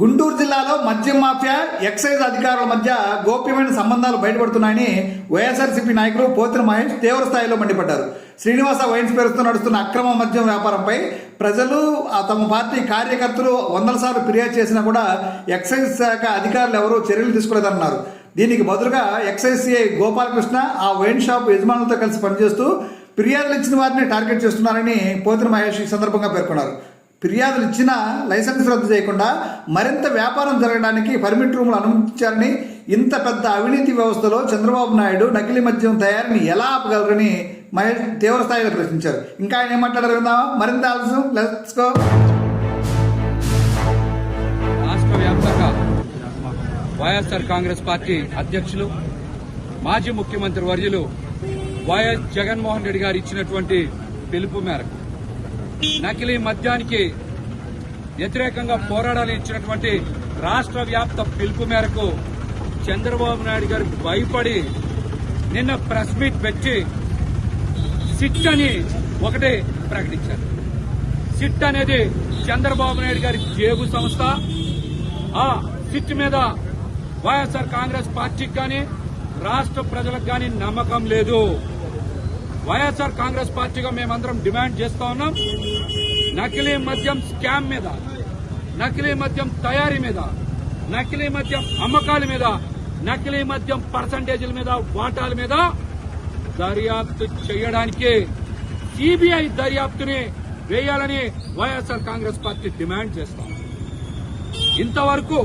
గుంటూరు జిల్లాలో మద్యం mafia excise అధికారుల మధ్య గోప్యమైన సంబంధాలు బయటపడుతున్నాయని వైఎస్ఆర్సీపీ నాయకులు పోతిన మహేష్ తీవ్ర స్థాయిలో మండిపడ్డారు. శ్రీనివాస వైన్స్ పేరుతో నడుస్తున్న అక్రమ మద్యం వ్యాపారంపై ప్రజలు ఆ తమ పార్టీ కార్యకర్తలు వందల సార్లు ఫిర్యాదు చేసినా కూడా ఎక్సైజ్ శాఖ అధికారులు ఎవరూ చర్యలు తీసుకోలేదన్నారు. దీనికి బదులుగా ఎక్సైజ్ సిఐ గోపాలకృష్ణ ఆ వైన్ షాప్ యజమానులతో కలిసి పనిచేస్తూ ఫిర్యాదులు ఇచ్చిన వారిని టార్గెట్ చేస్తున్నారని పోతిన మహేష్ ఈ సందర్భంగా పేర్కొన్నారు. ఫిర్యాదులు ఇచ్చినా లైసెన్స్ రద్దు చేయకుండా మరింత వ్యాపారం జరగడానికి పర్మిట్ రూములు అనుమతించారని ఇంత పెద్ద అవినీతి వ్యవస్థలో చంద్రబాబు నాయుడు నకిలీ మద్యం తయారీని ఎలా ఆపగలరని మహేష్ తీవ్రస్థాయిలో ప్రశ్నించారు. ఇంకా ఆయన ఏం మాట్లాడారు కదా మరింత ఆలస్యం. లెట్స్ గో రాష్ట్ర వ్యాప్తంగా వైఎస్ఆర్ కాంగ్రెస్ పార్టీ అధ్యక్షులు మాజీ ముఖ్యమంత్రి వర్యులు వైఎస్ జగన్మోహన్ రెడ్డి గారు ఇచ్చినటువంటి పిలుపు మేరకు నకిలీ మద్యానికి వ్యతిరేకంగా పోరాడాలని ఇచ్చినటువంటి రాష్ట్ర వ్యాప్త పిలుపు మేరకు చంద్రబాబు నాయుడు గారికి భయపడి నిన్న ప్రెస్ మీట్ పెట్టి సిట్ అని ఒకటి ప్రకటించారు. సిట్ అనేది చంద్రబాబు నాయుడు గారి జేబు సంస్థ. ఆ సిట్ మీద వైఎస్ఆర్ కాంగ్రెస్ పార్టీకి కానీ రాష్ట్ర ప్రజలకు కానీ నమ్మకం లేదు. వైఎస్ఆర్ కాంగ్రెస్ పార్టీగా మేమందరం డిమాండ్ చేస్తా ఉన్నాం. నకిలీ మద్యం స్కామ్ మీద నకిలీ మద్యం తయారీ మీద నకిలీ మద్యం అమ్మకాల మీద నకిలీ మద్యం పర్సంటేజీల మీద వాటాల మీద దర్యాప్తు చేయడానికి సిబిఐ దర్యాప్తుని వేయాలని వైఎస్ఆర్ కాంగ్రెస్ పార్టీ డిమాండ్ చేస్తాం ఇంతవరకు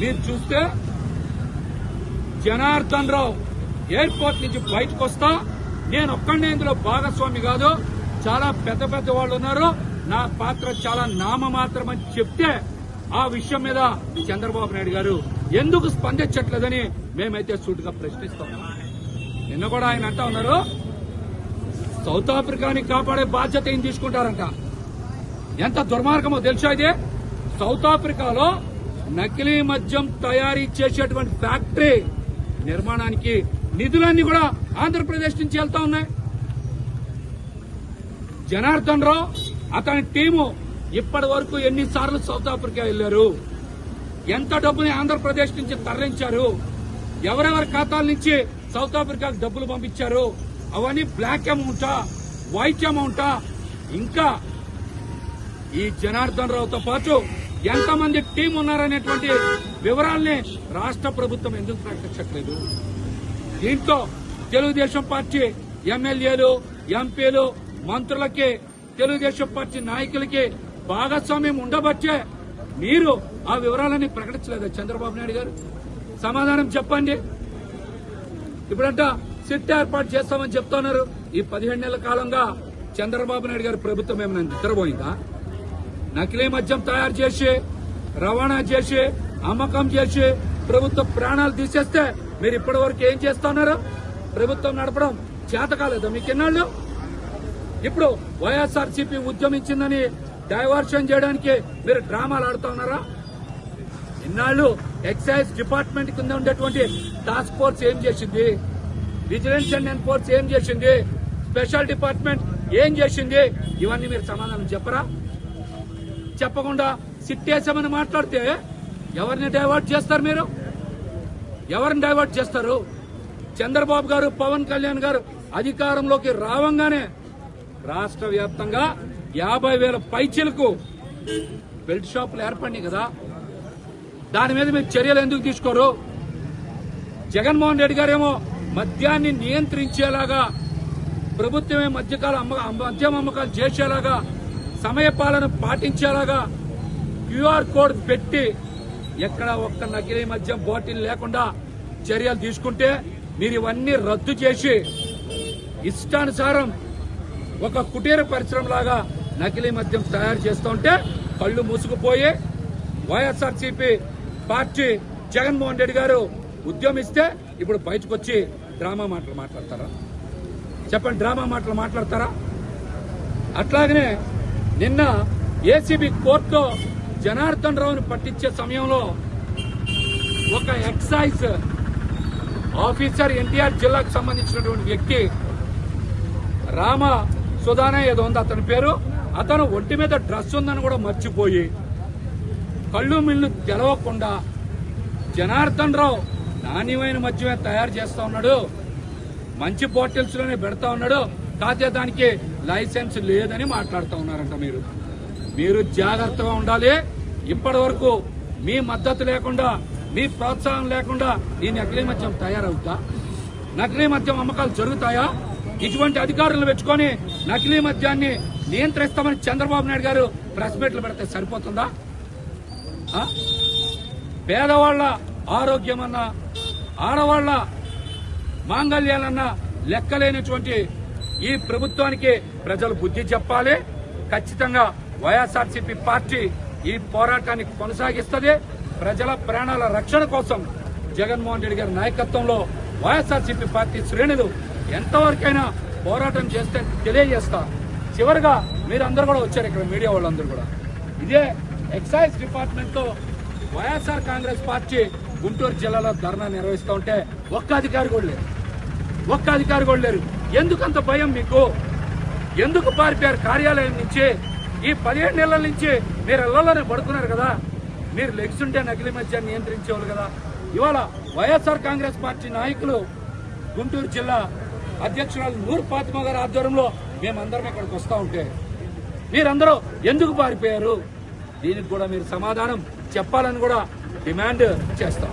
మీరు చూస్తే జనార్దన్ రావు ఎయిర్పోర్ట్ నుంచి బయటకు వస్తా నేను ఒక్కడే ఇందులో భాగస్వామి కాదు. చాలా పెద్ద పెద్ద వాళ్ళు ఉన్నారు. నా పాత్ర చాలా నామమాత్రం అని చెప్తే ఆ విషయం మీద చంద్రబాబు నాయుడు గారు ఎందుకు స్పందించట్లేదని మేమైతే సూటిగా ప్రశ్నిస్తాం. నిన్న కూడా ఆయన అంటా ఉన్నారు సౌత్ ఆఫ్రికాని కాపాడే బాధ్యత ఏం తీసుకుంటారంట. ఎంత దుర్మార్గమో తెలుసా ఇది? సౌత్ ఆఫ్రికాలో నకిలీ మద్యం తయారీ చేసేటువంటి ఫ్యాక్టరీ నిర్మాణానికి నిధులన్నీ కూడా ఆంధ్రప్రదేశ్ నుంచి వెళ్తా ఉన్నాయి. జనార్దన్ రావు అతని టీము ఇప్పటి వరకు ఎన్నిసార్లు సౌత్ ఆఫ్రికా వెళ్ళారు ఎంత డబ్బుని ఆంధ్రప్రదేశ్ నుంచి తరలించారు? ఎవరెవరి ఖాతాల నుంచి సౌత్ ఆఫ్రికాకు డబ్బులు పంపించారు? అవన్నీ బ్లాక్ అమౌంటా? వైట్ అమౌంటా? ఇంకా ఈ జనార్దన్ రావుతో పాటు ఎంతమంది టీం ఉన్నారనేటువంటి వివరాల్ని రాష్ట్ర ప్రభుత్వం ఎందుకు ప్రకటించట్లేదు? దీంతో తెలుగుదేశం పార్టీ ఎమ్మెల్యేలు ఎంపీలు మంత్రులకి తెలుగుదేశం పార్టీ నాయకులకి భాగస్వామ్యం ఉండబట్టే మీరు ఆ వివరాలన్నీ ప్రకటించలేదా చంద్రబాబు నాయుడు గారు? సమాధానం చెప్పండి. ఇప్పుడంట సిట్ ఏర్పాటు చేస్తామని చెప్తున్నారు. ఈ పదిహేడు నెలల కాలంగా చంద్రబాబు నాయుడు గారి ప్రభుత్వం ఏమైనా నిద్రపోయిందా? నకిలీ మద్యం తయారు చేసి రవాణా చేసి అమ్మకం చేసి ప్రభుత్వ ప్రాణాలు తీసేస్తే మీరు ఇప్పటి వరకు ఏం చేస్తున్నారు ప్రభుత్వం నడపడం చేత కాలేదా మీకు ఎన్నాళ్ళు ఇప్పుడు వైఎస్ఆర్సీపీ ఉద్యమించిందని డైవర్షన్ చేయడానికి మీరు డ్రామాలు ఆడుతా ఉన్నారా? ఇన్నాళ్ళు ఎక్సైజ్ డిపార్ట్మెంట్ కింద ఉండేటువంటి టాస్క్ ఫోర్స్ ఏం చేసింది? విజిలెన్స్ అండ్ ఎన్ఫోర్స్ ఏం చేసింది? స్పెషల్ డిపార్ట్మెంట్ ఏం చేసింది? ఇవన్నీ మీరు సమాధానం చెప్పరా? చెప్పకుండా సిట్టేసామని మాట్లాడితే ఎవరిని డైవర్ట్ చేస్తారు మీరు? ఎవరిని డైవర్ట్ చేస్తారు? చంద్రబాబు గారు పవన్ కళ్యాణ్ గారు అధికారంలోకి రావంగానే రాష్ట్ర వ్యాప్తంగా యాభై వేల పైచీలకు బెల్ట్ షాపులు ఏర్పడినాయి కదా. దాని మీద మీరు చర్యలు ఎందుకు తీసుకోరు? జగన్మోహన్ రెడ్డి గారేమో మద్యాన్ని నియంత్రించేలాగా ప్రభుత్వమే మధ్యకాల మద్యం అమ్మకాలు చేసేలాగా సమయపాలన పాటించేలాగా క్యూఆర్ కోడ్ పెట్టి ఎక్కడ ఒక్క నకిలీ మద్యం బాటిల్ లేకుండా చర్యలు తీసుకుంటే మీరు ఇవన్నీ రద్దు చేసి ఇష్టానుసారం ఒక కుటీర పరిశ్రమ లాగా నకిలీ మద్యం తయారు చేస్తూ ఉంటే కళ్ళు మూసుకుపోయి వైఎస్ఆర్సీపీ పార్టీ జగన్మోహన్ రెడ్డి గారు ఉద్యమిస్తే ఇప్పుడు బయటకు వచ్చి డ్రామా మాటలు మాట్లాడతారా? చెప్పండి డ్రామా మాటలు మాట్లాడతారా? అట్లాగనే నిన్న ఏసీబీ కోర్టులో జనార్దన్ రావుని పట్టించే సమయంలో ఒక ఎక్సైజ్ ఆఫీసర్ ఎన్టీఆర్ జిల్లాకు సంబంధించినటువంటి వ్యక్తి రామ సుధానే ఏదో ఉంది అతని పేరు. అతను ఒంటి మీద డ్రెస్ ఉందని కూడా మర్చిపోయి కళ్ళు మిల్లు తెలవకుండా జనార్దన్ రావు నాణ్యమైన మద్యమే తయారు చేస్తా ఉన్నాడు. మంచి బాటిల్స్లోనే పెడతా ఉన్నాడు. కాకపోతే దానికి లైసెన్స్ లేదని మాట్లాడుతూ ఉన్నారంట మీరు. మీరు జాగ్రత్తగా ఉండాలి. ఇప్పటి వరకు మీ మద్దతు లేకుండా మీ ప్రోత్సాహం లేకుండా ఈ నకిలీ మద్యం తయారవుతా? నకిలీ మద్యం అమ్మకాలు జరుగుతాయా? ఇటువంటి అధికారులను పెట్టుకొని నకిలీ మద్యాన్ని నియంత్రిస్తామని చంద్రబాబు నాయుడు గారు ప్రెస్ మీట్లు పెడితే సరిపోతుందా? ఆ? పేదవాళ్ళ ఆరోగ్యమన్నా ఆడవాళ్ళ మాంగళ్యాలన్నా లెక్కలేనటువంటి ఈ ప్రభుత్వానికి ప్రజలు బుద్ధి చెప్పాలి. ఖచ్చితంగా వైఎస్ఆర్సీపీ పార్టీ ఈ పోరాటాన్ని కొనసాగిస్తుంది. ప్రజల ప్రాణాల రక్షణ కోసం జగన్మోహన్ రెడ్డి గారి నాయకత్వంలో వైఎస్ఆర్సీపీ పార్టీ శ్రేణులు ఎంతవరకైనా పోరాటం చేస్తే తెలియజేస్తా. చివరిగా మీరందరూ కూడా వచ్చారు ఇక్కడ మీడియా వాళ్ళందరూ కూడా. ఇదే ఎక్సైజ్ డిపార్ట్మెంట్తో వైఎస్ఆర్ కాంగ్రెస్ పార్టీ గుంటూరు జిల్లాలో ధర్నా నిర్వహిస్తూ ఉంటే ఒక్క అధికారి కూడా లేరు. ఒక్క అధికారి కూడా లేరు. ఎందుకంత భయం మీకు? ఎందుకు పారిపోయారు కార్యాలయం నుంచి? ఈ పదిహేడు నెలల నుంచి మీరు ఇళ్ళలోనే పడుకున్నారు కదా. మీరు లెగ్స్ ఉంటే నకిలీ మద్యాన్ని నియంత్రించేవాళ్ళు కదా. ఇవాళ వైఎస్ఆర్ కాంగ్రెస్ పార్టీ నాయకులు గుంటూరు జిల్లా అధ్యక్షురాలు నూర్ ఫాతిమా గారి ఆధ్వర్యంలో మేమందరం ఇక్కడికి వస్తూ ఉంటే మీరందరూ ఎందుకు పారిపోయారు? దీనికి కూడా మీరు సమాధానం చెప్పాలని కూడా డిమాండ్ చేస్తాం